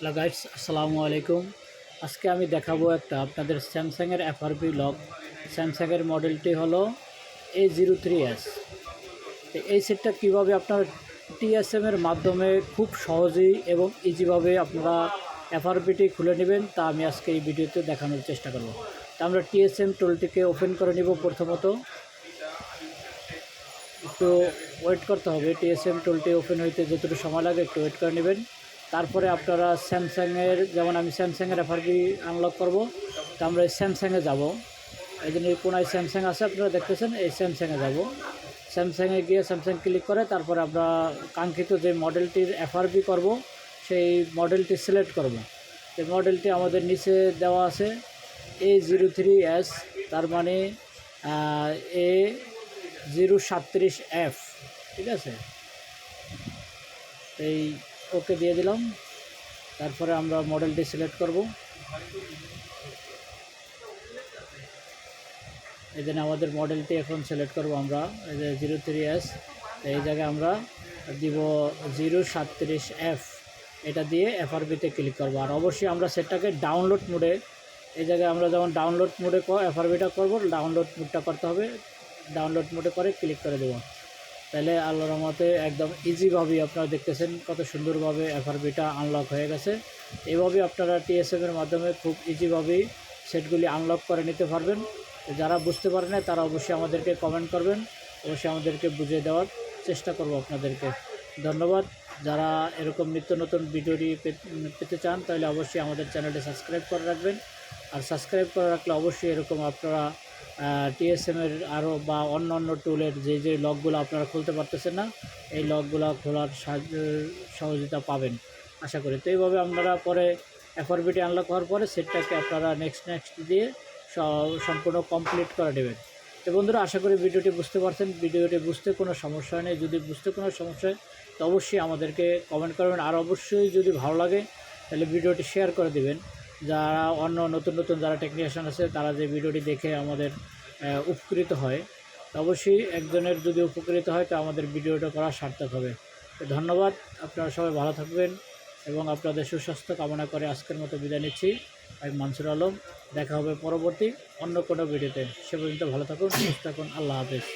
Hello guides আসসালামু আলাইকুম। আজকে আমি দেখাবো একটা আপনাদের স্যামসাংয়ের এফআরপি লক। স্যামসাংয়ের মডেলটি হলো এ জিরো থ্রি এস তো এই সেটটা কীভাবে আপনার টিএসএমের মাধ্যমে খুব সহজেই এবং ইজিভাবে আপনারা এফআরপিটি খুলে নেবেন, তা আমি আজকে এই ভিডিওতে দেখানোর চেষ্টা করব। তা আমরা টিএসএম টুলটিকে ওপেন করে নিব প্রথমত। একটু ওয়েট করতে হবে। টিএসএম টুলটি ওপেন হইতে যতটুকু সময় লাগে একটু ওয়েট করে নেবেন। তারপরে আপনারা স্যামসাংয়ের, যেমন আমি স্যামসাংয়ের এফআরপি আনলক করব, তো আমরা এই স্যামসাংয়ে যাব। এই জন্য কোনায় স্যামসাং আছে, আপনারা দেখতেছেন, এই স্যামসাংয়ে যাব। স্যামসাংয়ে গিয়ে স্যামসাং ক্লিক করে তারপরে আমরা কাঙ্ক্ষিত যে মডেলটির এফআরপি করব, সেই মডেলটি সিলেক্ট করব। এই মডেলটি আমাদের নিচে দেওয়া আছে এ জিরো থ্রি এস তার মানে এ জিরো সাতত্রিশ এফ ঠিক আছে? এই ওকে দিয়ে দিলাম। তারপরে আমরা মডেলটি সিলেক্ট করব। এই জন্য আমাদের মডেলটি এখন সিলেক্ট করব আমরা। জিরো থ্রি এস এই জায়গায় আমরা দিব জিরো সাতত্রিশ এফ এটা দিয়ে এফআরবিতে ক্লিক করব। আর অবশ্যই আমরা সেটটাকে ডাউনলোড মোডে এই জায়গায় আমরা যেমন ডাউনলোড মোডে এফআরবিটা করব ডাউনলোড মোডটা করতে হবে। ডাউনলোড মোডে করে ক্লিক করে দেবো। তাহলে আল্লাহর রহমতে একদম ইজিভাবেই আপনারা দেখতেছেন কত সুন্দরভাবে এফআরবিটা আনলক হয়ে গেছে। এইভাবে আপনারা টিএসএম এর মাধ্যমে খুব ইজিভাবেই সেটগুলি আনলক করে নিতে পারবেন। যারা বুঝতে পারেন না, তারা অবশ্যই আমাদেরকে কমেন্ট করবেন। অবশ্যই আমাদেরকে বুঝিয়ে দেওয়ার চেষ্টা করব আপনাদেরকে। ধন্যবাদ। যারা এরকম নিত্য নতুন ভিডিওটি পেতে চান, তাহলে অবশ্যই আমাদের চ্যানেলটি সাবস্ক্রাইব করে রাখবেন। আর সাবস্ক্রাইব করে রাখলে অবশ্যই এরকম আপনারা টিএসএমের আরও বা অন্য অন্য টুলের যে যে লকগুলো আপনারা খুলতে পারতেছেন না, এই লকগুলো খোলার সহযোগিতা পাবেন, আশা করি। তো এইভাবে আপনারা পরে এফআরবিটি আনলক হওয়ার পরে সেটটাকে আপনারা নেক্সট নেক্সট দিয়ে সম্পূর্ণ কমপ্লিট করে নেবেন। তো বন্ধুরা, আশা করি ভিডিওটি বুঝতে পারছেন। ভিডিওটি বুঝতে কোনো সমস্যা নেই। যদি বুঝতে কোনো সমস্যা হয়, তো অবশ্যই আমাদেরকে কমেন্ট করবেন। আর অবশ্যই যদি ভালো লাগে, তাহলে ভিডিওটি শেয়ার করে দিবেন। যারা অন্য নতুন নতুন যারা টেকনিশিয়ান আছে, তারা যে ভিডিওটি দেখে আমাদের উপকৃত হয়, অবশ্যই একজনের যদি উপকৃত হয়, তো আমাদের ভিডিওটা করা সার্থক হবে। ধন্যবাদ, আপনারা সবাই ভালো থাকবেন এবং আপনাদের সুস্বাস্থ্য কামনা করে আজকের মতো বিদায় নিচ্ছি। আমি মানসুর আলম, দেখা হবে পরবর্তী অন্য কোনো ভিডিওতে। সে পর্যন্ত ভালো থাকুন, সুস্থ থাকুন, আল্লাহ হাফেজ।